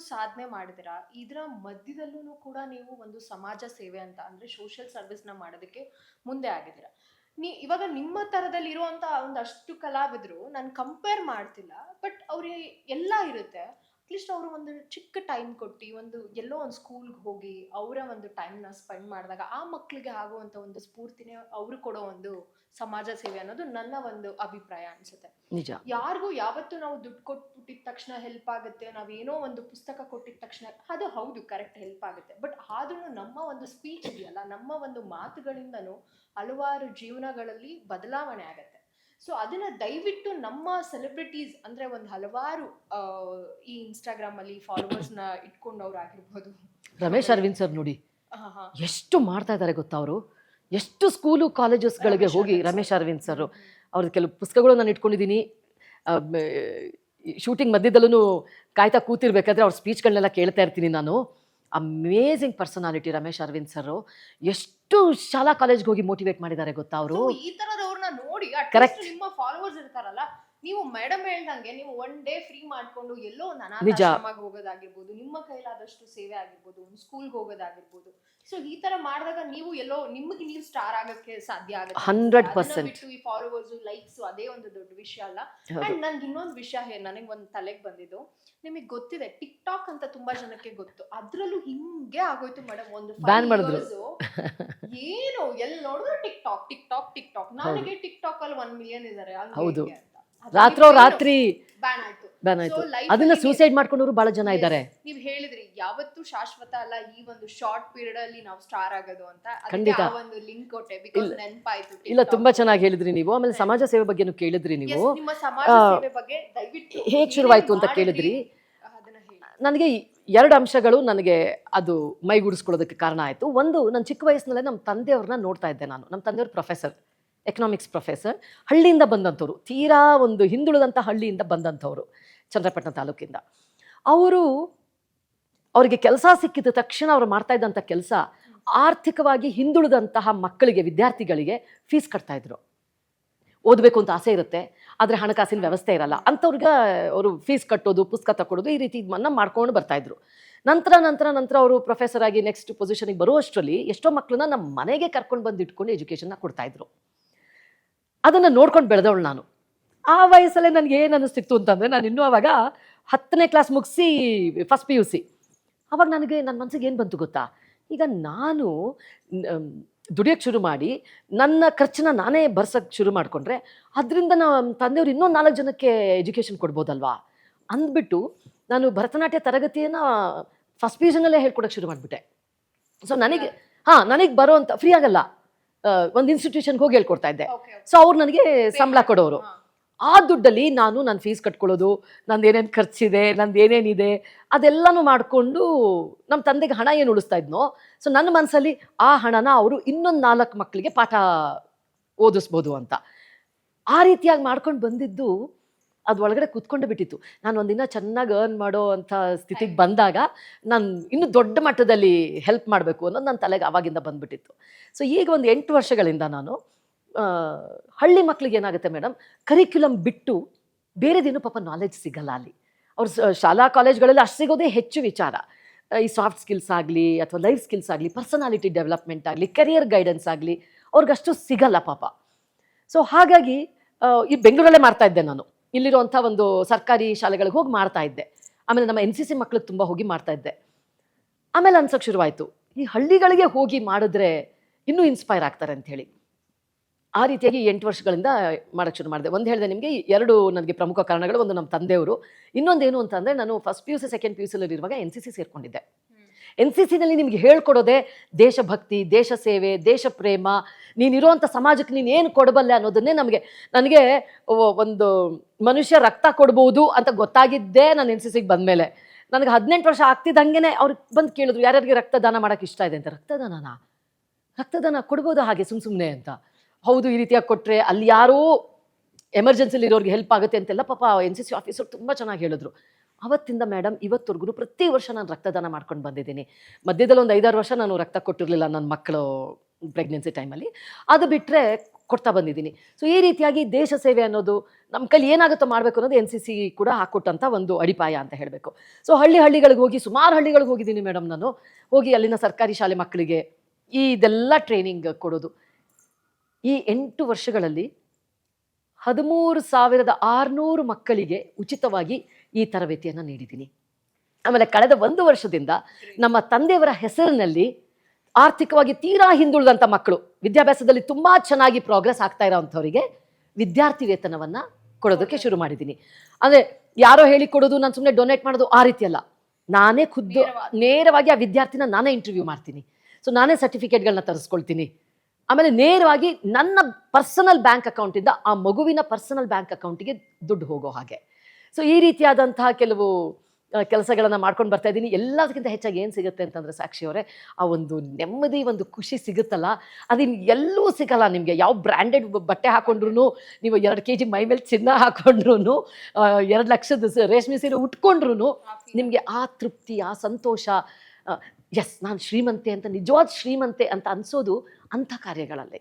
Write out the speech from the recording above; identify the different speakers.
Speaker 1: ಸಾಧನೆ ಮಾಡಿದಿರಾ ಇದರ ಮಧ್ಯದಲ್ಲೂ ಕೂಡ ನೀವು ಒಂದು ಸಮಾಜ ಸೇವೆ ಅಂತ ಅಂದ್ರೆ ಸೋಷಿಯಲ್ ಸರ್ವಿಸ್ನ ಮಾಡೋದಕ್ಕೆ ಮುಂದೆ ಆಗಿದ್ದೀರಾ? ನೀ ಇವಾಗ ನಿಮ್ಮ ತರದಲ್ಲಿ ಇರುವಂತ ಒಂದಷ್ಟು ಕಲಾವಿದರು, ನಾನು ಕಂಪೇರ್ ಮಾಡ್ತಿಲ್ಲ ಬಟ್ ಅವ್ರಿಗೆ ಎಲ್ಲ ಇರುತ್ತೆ. ಅಟ್ಲೀಸ್ಟ್ ಅವರು ಒಂದು ಚಿಕ್ಕ ಟೈಮ್ ಕೊಟ್ಟು ಒಂದು ಎಲ್ಲೋ ಒಂದು ಸ್ಕೂಲ್ಗೆ ಹೋಗಿ ಅವರ ಒಂದು ಟೈಮ್ನ ಸ್ಪೆಂಡ್ ಮಾಡಿದಾಗ ಆ ಮಕ್ಕಳಿಗೆ ಆಗುವಂಥ ಒಂದು ಸ್ಫೂರ್ತಿನೇ ಅವರು ಕೊಡೋ ಒಂದು ಸಮಾಜ ಸೇವೆ ಅನ್ನೋದು ನನ್ನ ಒಂದು ಅಭಿಪ್ರಾಯ ಅನ್ಸುತ್ತೆ.
Speaker 2: ನಿಜ.
Speaker 1: ಯಾರಿಗೂ ಯಾವತ್ತು ನಾವು ದುಡ್ಡು ಕೊಟ್ಬಿಟ್ಟಿದ ತಕ್ಷಣ ಹೆಲ್ಪ್ ಆಗುತ್ತೆ ನಾವೇನೋ ಒಂದು ಪುಸ್ತಕ ಕೊಟ್ಟಿದ ತಕ್ಷಣ ಅದು ಹೌದು ಕರೆಕ್ಟ್ ಹೆಲ್ಪ್ ಆಗುತ್ತೆ. ಬಟ್ ಆದ್ರೂ ನಮ್ಮ ಒಂದು ಸ್ಪೀಚ್ ಇದೆಯಲ್ಲ ನಮ್ಮ ಒಂದು ಮಾತುಗಳಿಂದನೂ ಹಲವಾರು ಜೀವನಗಳಲ್ಲಿ ಬದಲಾವಣೆ ಆಗುತ್ತೆ. ಸೊ ಅದನ್ನು ದಯವಿಟ್ಟು ನಮ್ಮ ಸೆಲೆಬ್ರಿಟೀಸ್ ಅಂದರೆ ಒಂದು ಹಲವಾರು ಈ ಇನ್ಸ್ಟಾಗ್ರಾಮಲ್ಲಿ ಫಾಲೋವರ್ಸ್ನ ಇಟ್ಕೊಂಡವ್ರು ಆಗಿರ್ಬೋದು.
Speaker 2: ರಮೇಶ್ ಅರವಿಂದ್ ಸರ್ ನೋಡಿ. ಎಷ್ಟು ಮಾಡ್ತಾ ಇದ್ದಾರೆ ಗೊತ್ತಾ ಅವರು? ಎಷ್ಟು ಸ್ಕೂಲು ಕಾಲೇಜಸ್ಗಳಿಗೆ ಹೋಗಿ ರಮೇಶ್ ಅರವಿಂದ್ ಸರ್ ಅವ್ರದ್ದು ಕೆಲವು ಪುಸ್ತಕಗಳು ನಾನು ಇಟ್ಕೊಂಡಿದ್ದೀನಿ ಶೂಟಿಂಗ್ ಮಧ್ಯದಲ್ಲೂ ಕಾಯ್ತಾ ಕೂತಿರ್ಬೇಕಾದ್ರೆ ಅವ್ರ ಸ್ಪೀಚ್ಗಳನ್ನೆಲ್ಲ ಕೇಳ್ತಾ ಇರ್ತೀನಿ ನಾನು. Amazing personality Ramesh Aravind sir ಎಷ್ಟು ಶಾಲಾ ಕಾಲೇಜ್ಗೆ ಹೋಗಿ ಮೋಟಿವೇಟ್ ಮಾಡಿದ್ದಾರೆ ಗೊತ್ತಾ ಅವರು?
Speaker 1: ಈ ತರದವ್ರನ್ನ ನೋಡಿ ಕರೆಕ್ಟ್ ನಿಮ್ಮ ಫಾಲೋವರ್ಸ್ ಇರ್ತಾರಲ್ಲ ನೀವು ಮೇಡಮ್ ಹೇಳ್ದಂಗೆ ನೀವು ಒನ್ ಡೇ ಫ್ರೀ ಮಾಡ್ಕೊಂಡು ಎಲ್ಲೋ ಒಂದು. ಅನಾಥಾಶ್ರಮಕ್ಕೆ ಹೋಗೋದಾಗಿರ್ಬೋದು ನಿಮ್ಮ ಕೈಲಾದಷ್ಟು ಸೇವೆ ಆಗಿರ್ಬೋದು ಒಂದು ಸ್ಕೂಲ್ಗೆ ಹೋಗೋದಾಗಿರ್ಬೋದು ಸೊ ಈ ತರ ಮಾಡಿದಾಗ ನೀವು ಎಲ್ಲೋ ನಿಮಗೆ ನೀವು ಸ್ಟಾರ್ ಆಗಕ್ಕೆ ಸಾಧ್ಯ ಆಗುತ್ತೆ
Speaker 2: 100%.
Speaker 1: ಈ ಫಾಲೋವರ್ಸ್ ಲೈಕ್ಸ್ ಅದೇ ಒಂದು ದೊಡ್ಡ ವಿಷಯ ಅಲ್ಲ. ಅಂಡ್ ನನ್ಗೆ ಇನ್ನೊಂದು ವಿಷಯ ನನಗೆ ಒಂದು ತಲೆಗೆ ಬಂದಿದ್ದು ನಿಮಗೆ ಗೊತ್ತಿದೆ ಟಿಕ್ ಟಾಕ್ ಅಂತ ತುಂಬಾ ಜನಕ್ಕೆ ಗೊತ್ತು ಅದ್ರಲ್ಲೂ ಹಿಂಗೆ ಆಗೋಯ್ತು ಮೇಡಮ್ ಒಂದು ಬ್ಯಾನ್
Speaker 2: ಮಾಡಿದ್ರು.
Speaker 1: ಏನು ಎಲ್ಲಿ ನೋಡಿದ್ರು TikTok TikTok TikTok ನನಗೆ ಟಿಕ್ ಟಾಕ್ ಅಲ್ಲಿ ಒನ್ ಮಿಲಿಯನ್ ಇದಾರೆ
Speaker 2: ಹೌದು. ರಾತ್ರೋ ರಾತ್ರಿ
Speaker 1: ಬ್ಯಾನ್ ಆಯ್ತು.
Speaker 2: ಬ್ಯಾನ್ ಆಯ್ತು.
Speaker 1: So, life
Speaker 2: ಅದನ್ನ
Speaker 1: ಅಲ್ಲಿ
Speaker 2: ಸೂಸೈಡ್ ಮಾಡ್ಕೊಂಡವರು ಬಹಳ ಜನ ಇದ್ದಾರೆ
Speaker 1: ನೀವ್ ಹೇಳಿದ್ರಿ ಯಾವತ್ತೂ ಶಾಶ್ವತ ಅಲ್ಲ ಈ ಒಂದು ಶಾರ್ಟ್ ಪೀರಿಯಡ್ ಅಲ್ಲಿ ನಾವು ಸ್ಟಾರ್ ಆಗೋದು ಅಂತ. ಅದಕ್ಕೆ
Speaker 2: ಖಂಡಿತ.
Speaker 1: ಆ ಒಂದು ಲಿಂಕ್ ಕೊಟ್ಟೆ ಬಿಕಾಸ್ ನೆನಪಾಯ್ತು
Speaker 2: ಇಲ್ಲ ತುಂಬಾ ಚೆನ್ನಾಗಿ ಹೇಳಿದ್ರಿ ನೀವು. ಆಮೇಲೆ ಸಮಾಜ ಸೇವೆ ಬಗ್ಗೆನೂ ಕೇಳಿದ್ರಿ ನೀವು.
Speaker 1: ನಿಮ್ಮ ಸಮಾಜ
Speaker 2: ಆ,
Speaker 1: ಸೇವೆ ಬಗ್ಗೆ ದಯವಿಟ್ಟು
Speaker 2: ಹೇಗ್ ಶುರುವಾಯ್ತು ಅಂತ ಕೇಳಿದ್ರಿ.
Speaker 1: ಮಾಡಿದ್ರಿ? ಅದನ್ನ ಹೇಳಿ.
Speaker 2: ನನಗೆ ಎರಡು ಅಂಶಗಳು ನನಗೆ ಅದು ಮೈಗೂಡಿಸ್ಕೊಳ್ಳೋದಕ್ಕೆ ಕಾರಣ ಆಯಿತು. ಒಂದು ನನ್ನ ಚಿಕ್ಕ ವಯಸ್ಸಿನಲ್ಲೇ ನಮ್ಮ ತಂದೆಯವ್ರನ್ನ ನೋಡ್ತಾ ಇದ್ದೆ ನಾನು. ನಮ್ಮ ತಂದೆಯವ್ರ ಪ್ರೊಫೆಸರ್ ಎಕನಾಮಿಕ್ಸ್ ಪ್ರೊಫೆಸರ್ ಹಳ್ಳಿಯಿಂದ ಬಂದಂಥವ್ರು, ತೀರಾ ಒಂದು ಹಿಂದುಳಿದಂಥ ಹಳ್ಳಿಯಿಂದ ಬಂದಂಥವ್ರು ಚಂದ್ರಪಟ್ಟಣ ತಾಲೂಕಿಂದ. ಅವರು ಅವರಿಗೆ ಕೆಲಸ ಸಿಕ್ಕಿದ ತಕ್ಷಣ ಅವರು ಮಾಡ್ತಾ ಇದ್ದಂಥ ಕೆಲಸ ಆರ್ಥಿಕವಾಗಿ ಹಿಂದುಳಿದಂತಹ ಮಕ್ಕಳಿಗೆ, ವಿದ್ಯಾರ್ಥಿಗಳಿಗೆ ಫೀಸ್ ಕಟ್ತಾ ಇದ್ರು. ಓದಬೇಕು ಅಂತ ಆಸೆ ಇರುತ್ತೆ, ಆದರೆ ಹಣಕಾಸಿನ ವ್ಯವಸ್ಥೆ ಇರಲ್ಲ. ಅಂಥವ್ರಿಗೆ ಅವರು ಫೀಸ್ ಕಟ್ಟೋದು, ಪುಸ್ತಕ ತಗೊಳ್ಳೋದು ಈ ರೀತಿ ಇದನ್ನ ಮಾಡ್ಕೊಂಡು ಬರ್ತಾ ಇದ್ರು. ನಂತರ ನಂತರ ನಂತರ ಅವರು ಪ್ರೊಫೆಸರ್ ಆಗಿ ನೆಕ್ಸ್ಟ್ ಪೊಸಿಷನಿಗೆ ಬರುವಷ್ಟರಲ್ಲಿ ಎಷ್ಟೋ ಮಕ್ಕಳನ್ನ ನಮ್ಮ ಮನೆಗೆ ಕರ್ಕೊಂಡು ಬಂದು ಇಟ್ಕೊಂಡು ಎಜುಕೇಷನ್ನ ಕೊಡ್ತಾ ಇದ್ರು. ಅದನ್ನು ನೋಡ್ಕೊಂಡು ಬೆಳೆದವಳು ನಾನು. ಆ ವಯಸ್ಸಲ್ಲೇ ನನಗೆ ಏನು ಅನ್ನಿಸ್ತಿತ್ತು ಅಂತಂದರೆ ನಾನು ಇನ್ನೂ ಅವಾಗ ಹತ್ತನೇ ಕ್ಲಾಸ್ ಮುಗಿಸಿ ಫಸ್ಟ್ ಪಿ ಯು ಸಿ ಅವಾಗ ನನಗೆ ನನ್ನ ಮನಸ್ಸಿಗೆ ಏನು ಬಂತು ಗೊತ್ತಾ? ಈಗ ನಾನು ದುಡಿಯೋಕ್ಕೆ ಶುರು ಮಾಡಿ, ನನ್ನ ಖರ್ಚನ್ನ ನಾನೇ ಬರ್ಸೋಕ್ಕೆ ಶುರು ಮಾಡಿಕೊಂಡ್ರೆ ಅದರಿಂದ ನಮ್ಮ ತಂದೆಯವ್ರು ಇನ್ನೊಂದು ನಾಲ್ಕು ಜನಕ್ಕೆ ಎಜುಕೇಷನ್ ಕೊಡ್ಬೋದಲ್ವಾ? ಅಂದ್ಬಿಟ್ಟು ನಾನು ಭರತನಾಟ್ಯ ತರಗತಿಯನ್ನು ಫಸ್ಟ್ ಪಿ ಯು ಸಿನಲ್ಲೇ ಹೇಳ್ಕೊಡೋಕ್ಕೆ ಶುರು ಮಾಡಿಬಿಟ್ಟೆ. ಸೊ ನನಗೆ, ಹಾಂ, ನನಗೆ ಬರೋ ಅಂತ ಫ್ರೀ ಆಗಲ್ಲ. ಒಂದು ಇನ್ಸ್ಟಿಟ್ಯೂಷನ್ಗೆ ಹೋಗಿ ಹೇಳ್ಕೊಡ್ತಾ ಇದ್ದೆ. ಸೊ ಅವ್ರು ನನಗೆ ಸಂಬಳ ಕೊಡೋರು. ಆ ದುಡ್ಡಲ್ಲಿ ನಾನು ನನ್ನ ಫೀಸ್ ಕಟ್ಕೊಳ್ಳೋದು ನಂದು ಏನೇನು ಖರ್ಚಿದೆ ನಂದು ಏನೇನಿದೆ ಅದೆಲ್ಲನೂ ಮಾಡಿಕೊಂಡು ನಮ್ಮ ತಂದೆಗೆ ಹಣ ಏನು ಉಳಿಸ್ತಾ ಇದ್ನೋ ಸೊ ನನ್ನ ಮನಸ್ಸಲ್ಲಿ ಆ ಹಣನ ಅವರು ಇನ್ನೊಂದು ನಾಲ್ಕು ಮಕ್ಕಳಿಗೆ ಪಾಠ ಓದಿಸ್ಬೋದು ಅಂತ. ಆ ರೀತಿಯಾಗಿ ಮಾಡ್ಕೊಂಡು ಬಂದಿದ್ದು ಅದು ಒಳಗಡೆ ಕುತ್ಕೊಂಡು ಬಿಟ್ಟಿತ್ತು. ನಾನು ಒಂದಿನ ಚೆನ್ನಾಗಿ ಅರ್ನ್ ಮಾಡೋ ಅಂಥ ಸ್ಥಿತಿಗೆ ಬಂದಾಗ ನಾನು ಇನ್ನೂ ದೊಡ್ಡ ಮಟ್ಟದಲ್ಲಿ ಹೆಲ್ಪ್ ಮಾಡಬೇಕು ಅನ್ನೋದು ನನ್ನ ತಲೆಗೆ ಅವಾಗಿಂದ ಬಂದ್ಬಿಟ್ಟಿತ್ತು. ಸೊ ಈಗ ಒಂದು ಎಂಟು ವರ್ಷಗಳಿಂದ ನಾನು ಹಳ್ಳಿ ಮಕ್ಳಿಗೆ ಏನಾಗುತ್ತೆ ಮೇಡಮ್ ಕರಿಕ್ಯುಲಮ್ ಬಿಟ್ಟು ಬೇರೆದೇನು ಪಾಪ ನಾಲೆಜ್ ಸಿಗಲ್ಲ ಅಲ್ಲಿ. ಅವ್ರ ಶಾಲಾ ಕಾಲೇಜ್ಗಳಲ್ಲಿ ಅಷ್ಟು ಸಿಗೋದೇ ಹೆಚ್ಚು ವಿಚಾರ. ಈ ಸಾಫ್ಟ್ ಸ್ಕಿಲ್ಸ್ ಆಗಲಿ ಅಥವಾ ಲೈಫ್ ಸ್ಕಿಲ್ಸ್ ಆಗಲಿ ಪರ್ಸನಾಲಿಟಿ ಡೆವಲಪ್ಮೆಂಟ್ ಆಗಲಿ ಕೆರಿಯರ್ ಗೈಡೆನ್ಸ್ ಆಗಲಿ ಅವ್ರಿಗಷ್ಟು ಸಿಗಲ್ಲ ಪಾಪ. ಸೊ ಹಾಗಾಗಿ ಈ ಬೆಂಗಳೂರಲ್ಲೇ ಮಾಡ್ತಾ ಇದ್ದೆ ನಾನು. ಇಲ್ಲಿರುವಂಥ ಒಂದು ಸರ್ಕಾರಿ ಶಾಲೆಗಳಿಗೆ ಹೋಗಿ ಮಾಡ್ತಾ ಇದ್ದೆ. ಆಮೇಲೆ ನಮ್ಮ ಎನ್ ಸಿ ಸಿ ಮಕ್ಳಿಗೆ ತುಂಬ ಹೋಗಿ ಮಾಡ್ತಾ ಇದ್ದೆ. ಆಮೇಲೆ ಅನ್ಸೋಕ್ಕೆ ಶುರುವಾಯಿತು. ಈ ಹಳ್ಳಿಗಳಿಗೆ ಹೋಗಿ ಮಾಡಿದ್ರೆ ಇನ್ನೂ ಇನ್ಸ್ಪೈರ್ ಆಗ್ತಾರೆ ಅಂಥೇಳಿ ಆ ರೀತಿಯಾಗಿ ಎಂಟು ವರ್ಷಗಳಿಂದ ಮಾಡೋಕ್ಕೆ ಶುರು ಮಾಡಿದೆ. ಒಂದು ಹೇಳಿದೆ ನಿಮಗೆ, ಎರಡು ನನಗೆ ಪ್ರಮುಖ ಕಾರಣಗಳು, ಒಂದು ನಮ್ಮ ತಂದೆಯವರು. ಇನ್ನೊಂದೇನು ಅಂತಂದರೆ, ನಾನು first P U C second P U ಸಿಲಿರುವಾಗ N C C ಸೇರಿಕೊಂಡಿದ್ದೆ. ಎನ್ ಸಿ ಸಿನಲ್ಲಿ ನಿಮಗೆ ಹೇಳ್ಕೊಡೋದೇ ದೇಶಭಕ್ತಿ ದೇಶ ಸೇವೆ ದೇಶ ಪ್ರೇಮ ನೀನಿರುವಂಥ ಸಮಾಜಕ್ಕೆ ನೀನು ಏನು ಕೊಡಬಲ್ಲೆ ಅನ್ನೋದನ್ನೇ ನಮಗೆ, ನನಗೆ ಒಂದು ಮನುಷ್ಯ ರಕ್ತ ಕೊಡ್ಬೋದು ಅಂತ ಗೊತ್ತಾಗಿದ್ದೇ ನಾನು ಎನ್ ಸಿ ಸಿಗೆ ಬಂದಮೇಲೆ. ನನಗೆ ಹದಿನೆಂಟು ವರ್ಷ ಆಗ್ತಿದ್ದಂಗೆ ಅವ್ರಿಗೆ ಬಂದು ಕೇಳಿದ್ರು, ಯಾರ್ಯಾರಿಗೆ ರಕ್ತದಾನ ಮಾಡೋಕ್ಕೆ ಇಷ್ಟ ಇದೆ ಅಂತ. ರಕ್ತದಾನನಾ? ರಕ್ತದಾನ ಕೊಡ್ಬೋದು ಹಾಗೆ ಸುಮ್ಮ ಸುಮ್ಮನೆ ಅಂತ. ಹೌದು, ಈ ರೀತಿಯಾಗಿ ಕೊಟ್ಟರೆ ಅಲ್ಲಿ ಯಾರೋ ಎಮರ್ಜೆನ್ಸಿಲಿ ಇರೋರಿಗೆ ಹೆಲ್ಪ್ ಆಗುತ್ತೆ ಅಂತೆಲ್ಲ ಪಾಪ ಎನ್ ಸಿ ಸಿ ಆಫೀಸರ್ ತುಂಬ ಚೆನ್ನಾಗಿ ಹೇಳಿದ್ರು. ಅವತ್ತಿಂದ ಮೇಡಮ್ ಇವತ್ತವರೆಗೂ ಪ್ರತಿ ವರ್ಷ ನಾನು ರಕ್ತದಾನ ಮಾಡ್ಕೊಂಡು ಬಂದಿದ್ದೀನಿ. ಮಧ್ಯದಲ್ಲಿ ಒಂದು ಐದಾರು ವರ್ಷ ನಾನು ರಕ್ತ ಕೊಟ್ಟಿರಲಿಲ್ಲ ನನ್ನ ಮಕ್ಕಳು ಪ್ರೆಗ್ನೆನ್ಸಿ ಟೈಮಲ್ಲಿ ಅದು ಬಿಟ್ಟರೆ ಕೊಡ್ತಾ ಬಂದಿದ್ದೀನಿ. ಸೊ ಈ ರೀತಿಯಾಗಿ ದೇಶ ಸೇವೆ ಅನ್ನೋದು ನಮ್ಮ ಕೈಲಿ ಏನಾಗುತ್ತೋ ಮಾಡಬೇಕು ಅನ್ನೋದು ಎನ್ ಸಿ ಸಿ ಕೂಡ ಹಾಕ್ಕೊಟ್ಟಂಥ ಒಂದು ಅಡಿಪಾಯ ಅಂತ ಹೇಳಬೇಕು. ಸೊ ಹಳ್ಳಿ ಹಳ್ಳಿಗಳಿಗೆ ಹೋಗಿ ಸುಮಾರು ಹಳ್ಳಿಗಳಿಗೆ ಹೋಗಿದ್ದೀನಿ ಮೇಡಮ್ ನಾನು. ಹೋಗಿ ಅಲ್ಲಿನ ಸರ್ಕಾರಿ ಶಾಲೆ ಮಕ್ಕಳಿಗೆ ಈ ಇದೆಲ್ಲ ಟ್ರೈನಿಂಗ್ ಕೊಡೋದು. ಈ ಎಂಟು ವರ್ಷಗಳಲ್ಲಿ ಹದಿಮೂರು ಸಾವಿರದ ಆರುನೂರು ಮಕ್ಕಳಿಗೆ ಉಚಿತವಾಗಿ ಈ ತರಬೇತಿಯನ್ನು ನೀಡಿದ್ದೀನಿ. ಆಮೇಲೆ ಕಳೆದ ಒಂದು ವರ್ಷದಿಂದ ನಮ್ಮ ತಂದೆಯವರ ಹೆಸರಿನಲ್ಲಿ ಆರ್ಥಿಕವಾಗಿ ತೀರಾ ಹಿಂದುಳಿದಂಥ ಮಕ್ಕಳು ವಿದ್ಯಾಭ್ಯಾಸದಲ್ಲಿ ತುಂಬ ಚೆನ್ನಾಗಿ ಪ್ರೋಗ್ರೆಸ್ ಆಗ್ತಾ ಇರೋವಂಥವರಿಗೆ ವಿದ್ಯಾರ್ಥಿ ವೇತನವನ್ನು ಕೊಡೋದಕ್ಕೆ ಶುರು ಮಾಡಿದ್ದೀನಿ. ಅಂದರೆ ಯಾರೋ ಹೇಳಿ ಕೊಡೋದು ನಾನು ಸುಮ್ಮನೆ ಡೊನೇಟ್ ಮಾಡೋದು ಆ ರೀತಿ ಅಲ್ಲ ನಾನೇ ಖುದ್ದು
Speaker 1: ನೇರವಾಗಿ.
Speaker 2: ನೇರವಾಗಿ ಆ ವಿದ್ಯಾರ್ಥಿನ ನಾನೇ ಇಂಟರ್ವ್ಯೂ ಮಾಡ್ತೀನಿ. ಸೊ ನಾನೇ ಸರ್ಟಿಫಿಕೇಟ್ಗಳನ್ನ ತರಿಸ್ಕೊಳ್ತೀನಿ. ಆಮೇಲೆ ನೇರವಾಗಿ ನನ್ನ ಪರ್ಸನಲ್ ಬ್ಯಾಂಕ್ ಅಕೌಂಟಿಂದ ಆ ಮಗುವಿನ ಪರ್ಸನಲ್ ಬ್ಯಾಂಕ್ ಅಕೌಂಟಿಗೆ ದುಡ್ಡು ಹೋಗೋ ಹಾಗೆ. ಸೊ ಈ ರೀತಿಯಾದಂತಹ ಕೆಲವು ಕೆಲಸಗಳನ್ನು ಮಾಡ್ಕೊಂಡು ಬರ್ತಾ ಇದ್ದೀನಿ. ಎಲ್ಲದಕ್ಕಿಂತ ಹೆಚ್ಚಾಗಿ ಏನು ಸಿಗುತ್ತೆ ಅಂತಂದರೆ ಸಾಕ್ಷಿ ಅವರೇ ಆ ಒಂದು ನೆಮ್ಮದಿ ಒಂದು ಖುಷಿ ಸಿಗುತ್ತಲ್ಲ? ಅದಿನ್ ಎಲ್ಲೂ ಸಿಗಲ್ಲ ನಿಮಗೆ. ಯಾವ ಬ್ರ್ಯಾಂಡೆಡ್ ಬಟ್ಟೆ ಹಾಕೊಂಡ್ರು ನೀವು ಎರಡು ಕೆ ಜಿ ಮೈ ಮೇಲೆ ಚಿನ್ನ ಹಾಕೊಂಡ್ರು ಎರಡು ಲಕ್ಷದ ರೇಷ್ಮೆ ಸೀರೆ ಉಟ್ಕೊಂಡ್ರು ನಿಮಗೆ ಆ ತೃಪ್ತಿ ಆ ಸಂತೋಷ ಎಸ್ ನಾನು ಶ್ರೀಮಂತೆ ಅಂತ ನಿಜವಾದ ಶ್ರೀಮಂತೆ ಅಂತ ಅನಿಸೋದು ಅಂಥ ಕಾರ್ಯಗಳಲ್ಲೇ.